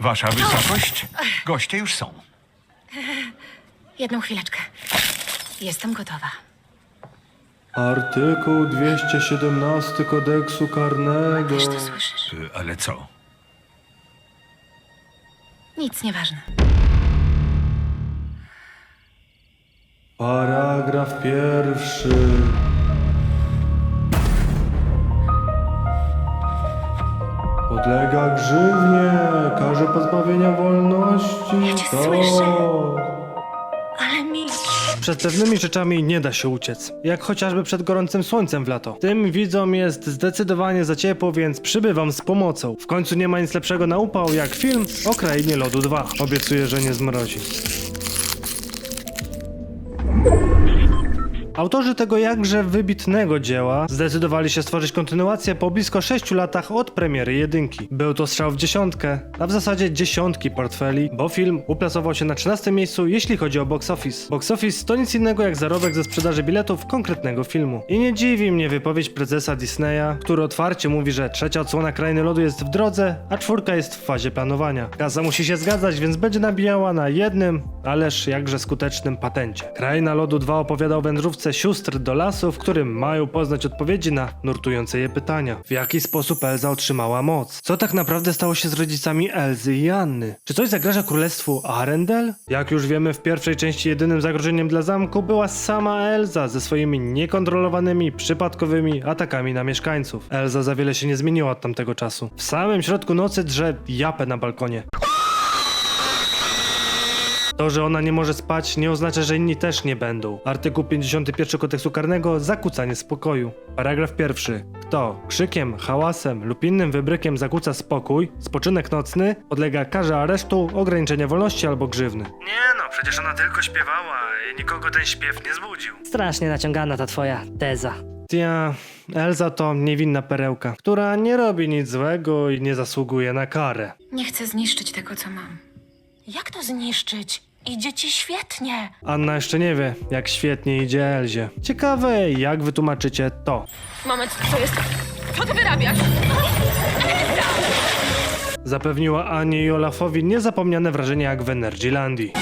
Wasza wysokość, goście już są. Jedną chwileczkę. Jestem gotowa. Artykuł 217 kodeksu karnego. Też to słyszysz? Y, Ale co? Nic nieważne. Paragraf pierwszy. Podlega grzywnie, karze pozbawienia wolności. Ja cię to... słyszę. Ale mi... Przed pewnymi rzeczami nie da się uciec, jak chociażby przed gorącym słońcem w lato. Tym widzom jest zdecydowanie za ciepło, więc przybywam z pomocą. W końcu nie ma nic lepszego na upał jak film o Krainie Lodu 2. Obiecuję, że nie zmrozi. Autorzy tego jakże wybitnego dzieła zdecydowali się stworzyć kontynuację po blisko 6 latach od premiery jedynki. Był to strzał w dziesiątkę, a w zasadzie dziesiątki portfeli, bo film uplasował się na 13 miejscu, jeśli chodzi o box office. Box office to nic innego jak zarobek ze sprzedaży biletów konkretnego filmu. I nie dziwi mnie wypowiedź prezesa Disneya, który otwarcie mówi, że trzecia odsłona Krainy Lodu jest w drodze, a czwórka jest w fazie planowania. Kasa musi się zgadzać, więc będzie nabijała na jednym, ależ jakże skutecznym patencie. Kraina Lodu 2 opowiada o wędrówce sióstr do lasu, w którym mają poznać odpowiedzi na nurtujące je pytania. W jaki sposób Elza otrzymała moc? Co tak naprawdę stało się z rodzicami Elzy i Anny? Czy coś zagraża królestwu Arendel? Jak już wiemy, w pierwszej części jedynym zagrożeniem dla zamku była sama Elza ze swoimi niekontrolowanymi, przypadkowymi atakami na mieszkańców. Elza za wiele się nie zmieniła od tamtego czasu. W samym środku nocy drze japę na balkonie. To, że ona nie może spać, nie oznacza, że inni też nie będą. Artykuł 51 kodeksu karnego zakłócanie spokoju. Paragraf pierwszy. Kto krzykiem, hałasem lub innym wybrykiem zakłóca spokój, spoczynek nocny, podlega karze aresztu, ograniczenia wolności albo grzywny. Nie no, przecież ona tylko śpiewała i nikogo ten śpiew nie zbudził. Strasznie naciągana ta twoja teza. Ja, Elza to niewinna perełka, która nie robi nic złego i nie zasługuje na karę. Nie chcę zniszczyć tego, co mam. Jak to zniszczyć? Idzie ci świetnie. Anna jeszcze nie wie, jak świetnie idzie Elzie. Ciekawe, jak wytłumaczycie to. Moment, co jest? Co ty wyrabiasz? Zapewniła Anie i Olafowi niezapomniane wrażenie jak w Energylandii.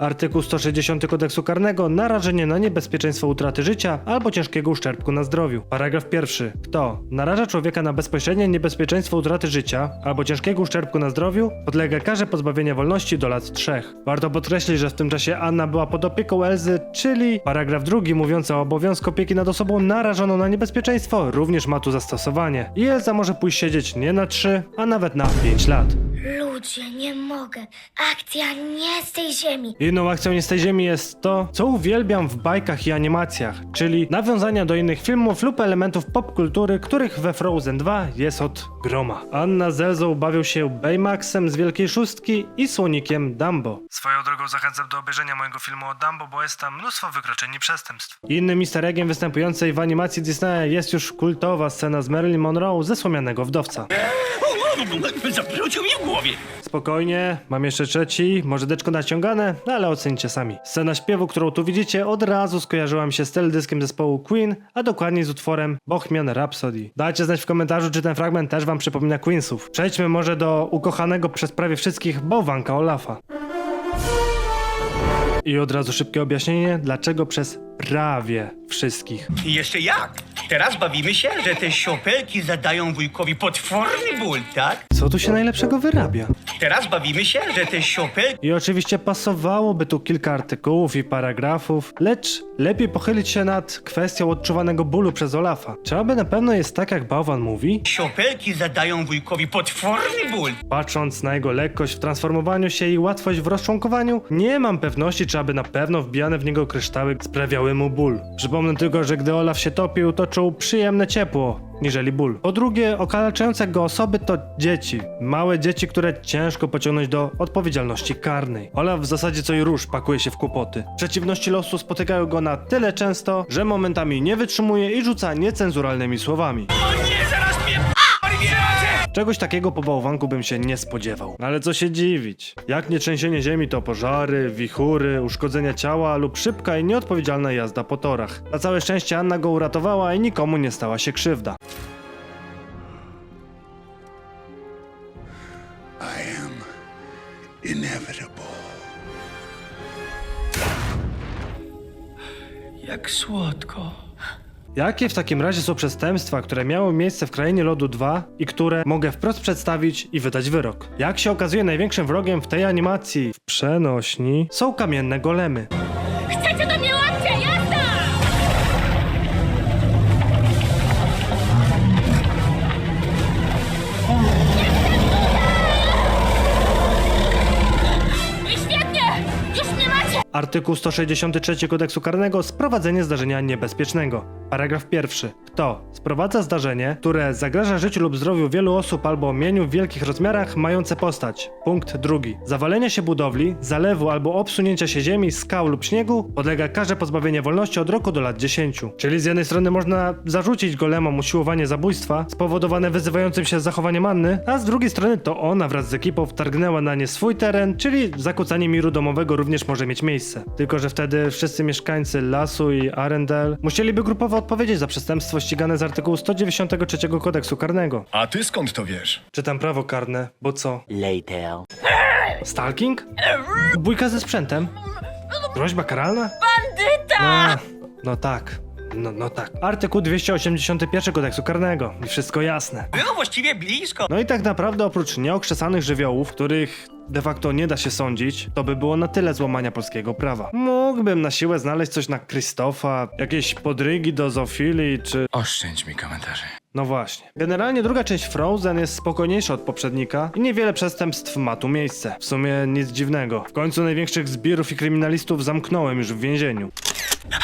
Artykuł 160 kodeksu karnego narażenie na niebezpieczeństwo utraty życia albo ciężkiego uszczerbku na zdrowiu. Paragraf pierwszy. Kto naraża człowieka na bezpośrednie niebezpieczeństwo utraty życia albo ciężkiego uszczerbku na zdrowiu, podlega karze pozbawienia wolności do lat trzech. Warto podkreślić, że w tym czasie Anna była pod opieką Elzy, czyli paragraf drugi mówiący o obowiązku opieki nad osobą narażoną na niebezpieczeństwo również ma tu zastosowanie. I Elza może pójść siedzieć nie na 3, a nawet na 5 lat. Ludzie, nie mogę. Akcja nie z tej ziemi. Inną akcją nie z tej ziemi jest to, co uwielbiam w bajkach i animacjach, czyli nawiązania do innych filmów lub elementów popkultury, których we Frozen 2 jest od groma. Anna z Elzą bawią się Baymaxem z Wielkiej Szóstki i słonikiem Dumbo. Swoją drogą zachęcam do obejrzenia mojego filmu o Dumbo, bo jest tam mnóstwo wykroczeń i przestępstw. Innym easter eggiem występującej w animacji Disneya jest już kultowa scena z Marilyn Monroe ze Słomianego Wdowca. Zawrócił mi w głowie. Spokojnie, mam jeszcze trzeci, może deczko naciągane, no ale ocencie sami. Scena śpiewu, którą tu widzicie, od razu skojarzyła mi się z teledyskiem zespołu Queen, a dokładniej z utworem Bohemian Rhapsody. Dajcie znać w komentarzu, czy ten fragment też wam przypomina Queensów. Przejdźmy może do ukochanego przez prawie wszystkich bałwanka Olafa. I od razu szybkie objaśnienie, dlaczego przez prawie wszystkich. I jeszcze jak? Teraz bawimy się, że te siopelki zadają wujkowi potworny ból, tak? Co tu się najlepszego wyrabia? Teraz bawimy się, że te siopelki... I oczywiście pasowałoby tu kilka artykułów i paragrafów, lecz lepiej pochylić się nad kwestią odczuwanego bólu przez Olafa. Czy aby na pewno jest tak, jak Bałwan mówi? Siopelki zadają wujkowi potworny ból. Patrząc na jego lekkość w transformowaniu się i łatwość w rozczłonkowaniu, nie mam pewności, czy aby na pewno wbijane w niego kryształy sprawiały mu ból. Przypomnę tylko, że gdy Olaf się topił, to czuł przyjemne ciepło, niżeli ból. Po drugie, okaleczające go osoby to dzieci. Małe dzieci, które ciężko pociągnąć do odpowiedzialności karnej. Olaf w zasadzie co i róż pakuje się w kłopoty. Przeciwności losu spotykają go na tyle często, że momentami nie wytrzymuje i rzuca niecenzuralnymi słowami. Czegoś takiego po bałwanku bym się nie spodziewał. No ale co się dziwić? Jak nie trzęsienie ziemi to pożary, wichury, uszkodzenia ciała lub szybka i nieodpowiedzialna jazda po torach. Na całe szczęście Anna go uratowała i nikomu nie stała się krzywda. I am inevitable. Jak słodko. Jakie w takim razie są przestępstwa, które miały miejsce w Krainie Lodu 2 i które mogę wprost przedstawić i wydać wyrok? Jak się okazuje, największym wrogiem w tej animacji w przenośni są kamienne golemy. Artykuł 163 kodeksu karnego sprowadzenie zdarzenia niebezpiecznego. Paragraf pierwszy. Kto sprowadza zdarzenie, które zagraża życiu lub zdrowiu wielu osób albo mieniu w wielkich rozmiarach mające postać. Punkt drugi. Zawalenia się budowli, zalewu albo obsunięcia się ziemi, skał lub śniegu podlega karze pozbawienia wolności od roku do lat 10. Czyli z jednej strony można zarzucić golemom usiłowanie zabójstwa spowodowane wyzywającym się zachowaniem Anny, a z drugiej strony to ona wraz z ekipą wtargnęła na nie swój teren, czyli zakłócanie miru domowego również może mieć miejsce. Tylko, że wtedy wszyscy mieszkańcy lasu i Arendelle musieliby grupowo odpowiedzieć za przestępstwo ścigane z artykułu 193 kodeksu karnego. A ty skąd to wiesz? Czytam prawo karne, bo co? Later. Stalking? Bójka ze sprzętem? Groźba karalna? Bandyta! No, no tak. No, no tak. Artykuł 281 kodeksu karnego. I wszystko jasne. Było właściwie blisko. No i tak naprawdę oprócz nieokrzesanych żywiołów, których de facto nie da się sądzić, to by było na tyle złamania polskiego prawa. Mógłbym na siłę znaleźć coś na Krzysztofa, jakieś podrygi do zoofilii, czy... Oszczędź mi komentarzy. No właśnie. Generalnie druga część Frozen jest spokojniejsza od poprzednika i niewiele przestępstw ma tu miejsce. W sumie nic dziwnego. W końcu największych zbirów i kryminalistów zamknąłem już w więzieniu.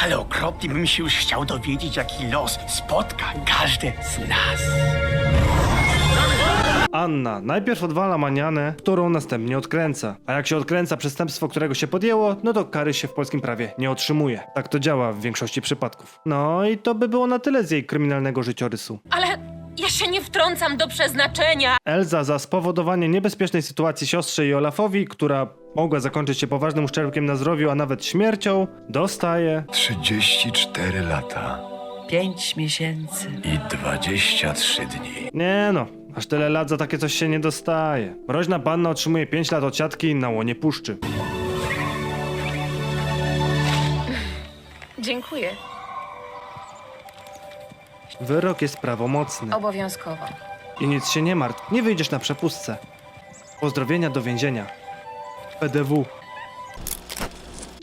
Ale okropnie bym się już chciał dowiedzieć, jaki los spotka każdy z nas. Anna najpierw odwala manianę, którą następnie odkręca. A jak się odkręca przestępstwo, którego się podjęło, no to kary się w polskim prawie nie otrzymuje. Tak to działa w większości przypadków. No i to by było na tyle z jej kryminalnego życiorysu. Ale ja się nie wtrącam do przeznaczenia! Elza za spowodowanie niebezpiecznej sytuacji siostrze i Olafowi, która mogła zakończyć się poważnym uszczerbkiem na zdrowiu, a nawet śmiercią, dostaje 34 lata Pięć miesięcy. i 23 dni. Nie no, aż tyle lat za takie coś się nie dostaje. Mroźna panna otrzymuje 5 lat od siatki na łonie puszczy. Dziękuję. Wyrok jest prawomocny Obowiązkowo. i nic się nie martw, nie wyjdziesz na przepustce. Pozdrowienia do więzienia. PDW.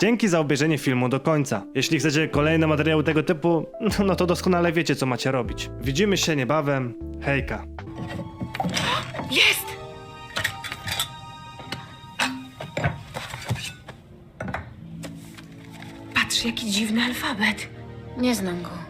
Dzięki za obejrzenie filmu do końca. Jeśli chcecie kolejne materiały tego typu, no to doskonale wiecie co macie robić. Widzimy się niebawem. Hejka. Jest! Patrz, jaki dziwny alfabet. Nie znam go.